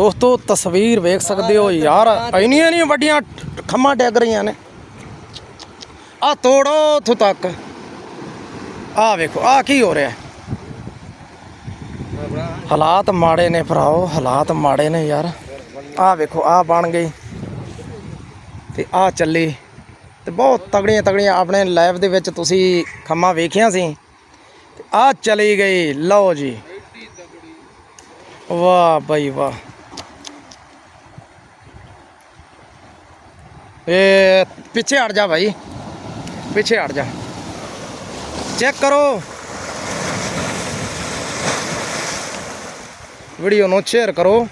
ਦੋਸਤੋ, ਤਸਵੀਰ ਵੇਖ ਸਕਦੇ ਹੋ ਯਾਰ। ਇੰਨੀਆਂ ਨਹੀਂ ਵੱਡੀਆਂ ਖੰਮਾਂ ਡਿੱਗ ਰਹੀਆਂ ਨੇ। ਆ ਤੋੜੋ ਉੱਥੋਂ ਤੱਕ। ਆ ਵੇਖੋ, ਆ ਕੀ ਹੋ ਰਿਹਾ? ਹਾਲਾਤ ਮਾੜੇ ਨੇ ਭਰਾਓ, ਹਾਲਾਤ ਮਾੜੇ ਨੇ ਯਾਰ। ਆ ਵੇਖੋ, ਆ ਬਣ ਗਈ। ਤੇ ਆ ਚੱਲੀ। ਤੇ ਬਹੁਤ ਤਗੜੀਆਂ ਤਗੜੀਆਂ ਆਪਣੇ ਲਾਈਵ ਦੇ ਵਿੱਚ ਤੁਸੀਂ ਖੰਮਾਂ ਵੇਖਿਆ ਸੀ। ਤੇ ਆ ਚਲੀ ਗਈ। ਲਓ ਜੀ। ਵਾਹ ਬਈ ਵਾਹ। ਇਹ ਪਿੱਛੇ ਹਟ ਜਾ ਭਾਈ ਪਿੱਛੇ ਹਟ ਜਾ। ਚੈੱਕ ਕਰੋ। ਵੀਡੀਓ ਨੂੰ ਸ਼ੇਅਰ ਕਰੋ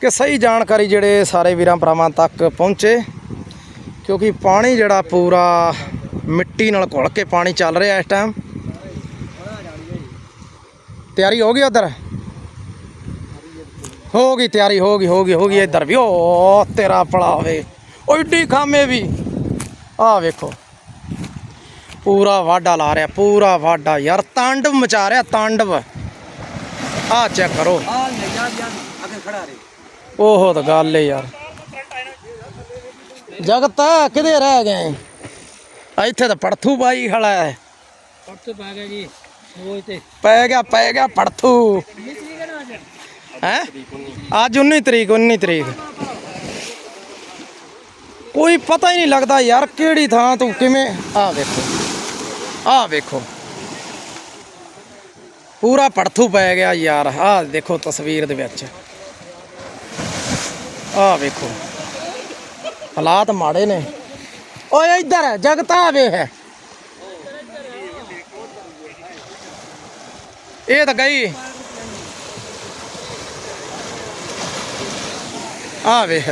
ਕਿ ਸਹੀ ਜਾਣਕਾਰੀ ਜਿਹੜੇ ਸਾਰੇ ਵੀਰਾਂ ਭਰਾਵਾਂ ਤੱਕ ਪਹੁੰਚੇ, ਕਿਉਂਕਿ ਪਾਣੀ ਜਿਹੜਾ ਪੂਰਾ ਮਿੱਟੀ ਨਾਲ ਘੁਲ ਕੇ ਪਾਣੀ ਚੱਲ ਰਿਹਾ ਇਸ ਟਾਈਮ ਤਿਆਰੀ ਹੋ ਗਈ ਉਧਰ? ਹੋ ਗਈ ਤਿਆਰੀ, ਹੋ ਗਈ ਹੋ ਗਈ ਹੋ ਗਈ ਇੱਧਰ ਵੀ। ਓ ਤੇਰਾ ਪਲਾ ਹੋਵੇ ਓ ਏਡੀ ਖਾਮੇ ਵੀ। ਆ ਵੇਖੋ। ਪੂਰਾ ਵਾਢਾ ਲਾ ਰਿਹਾ ਪੂਰਾ ਵਾਢਾ। ਯਾਰ ਤਾਂਡਵ ਮਚਾ ਰਿਹਾ ਤਾਂਡਵ। ਆ ਚੈੱਕ ਕਰੋ। ਆ ਲੈ ਜਾ ਜਾ ਅੱਗੇ ਖੜਾ ਰੇ ਉਹੋ ਤਾਂ ਗੱਲ ਏ ਯਾਰ। ਜਗਤ ਕਿਧੇ ਰਹਿ ਗਏ? ਇੱਥੇ ਤਾਂ ਪੜਥੂ ਬਾਈ ਖੜਾ ਹੈ। ਪੱਟ ਪਾ ਗਿਆ ਜੀ ਤੇ। ਪੈ ਗਿਆ ਪੈ ਗਿਆ ਪੜਥੂ। ਹੈ ਅੱਜ? 19 ਤਰੀਕ 19 ਤਰੀਕ। ਕੋਈ ਪਤਾ ਹੀ ਨਹੀਂ ਲੱਗਦਾ ਯਾਰ ਕਿਹੜੀ ਥਾਂ ਤੂੰ ਕਿਵੇਂ। ਆ ਵੇਖੋ ਆ ਵੇਖੋ। ਪੂਰਾ ਪੜਥੂ ਪੈ ਗਿਆ ਯਾਰ, ਆ ਦੇਖੋ ਤਸਵੀਰ ਦੇ ਵਿੱਚ। ਆ ਵੇਖੋ, ਹਾਲਾਤ ਮਾੜੇ ਨੇ। ਓਏ ਇੱਧਰ ਜਗਤਾ ਵੇ ਹੈ ਇਹ ਤਾਂ ਗਈ। ਆ ਵੇ